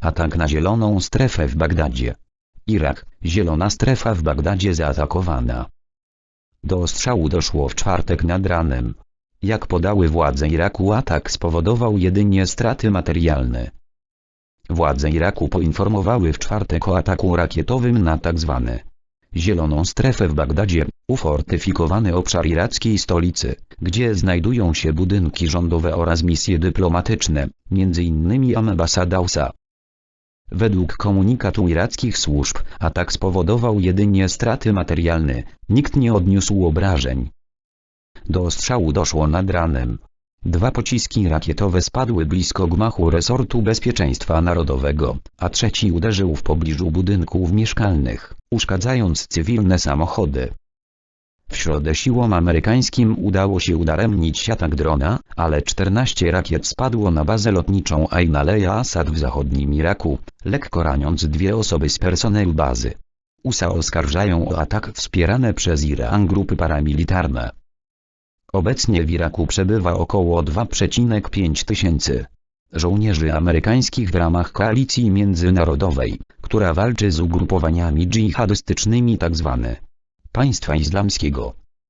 atak na zieloną strefę w Bagdadzie. Irak, zielona strefa w Bagdadzie zaatakowana. Do ostrzału doszło w czwartek nad ranem. Jak podały władze Iraku atak spowodował jedynie straty materialne. Władze Iraku poinformowały w czwartek o ataku rakietowym na tzw. zieloną strefę w Bagdadzie, ufortyfikowany obszar irackiej stolicy, gdzie znajdują się budynki rządowe oraz misje dyplomatyczne, m.in. ambasada USA. Według komunikatu irackich służb, atak spowodował jedynie straty materialne, nikt nie odniósł obrażeń. Do ostrzału doszło nad ranem. Dwa pociski rakietowe spadły blisko gmachu resortu bezpieczeństwa narodowego, a trzeci uderzył w pobliżu budynków mieszkalnych, uszkadzając cywilne samochody. W środę siłom amerykańskim udało się udaremnić atak drona, ale 14 rakiet spadło na bazę lotniczą Ain Aleja Assad w zachodnim Iraku, lekko raniąc dwie osoby z personelu bazy. USA oskarżają o atak wspierane przez Iran grupy paramilitarne. Obecnie w Iraku przebywa około 2,5 tysięcy żołnierzy amerykańskich w ramach koalicji międzynarodowej, która walczy z ugrupowaniami dżihadystycznymi tzw. państwa islamskiego.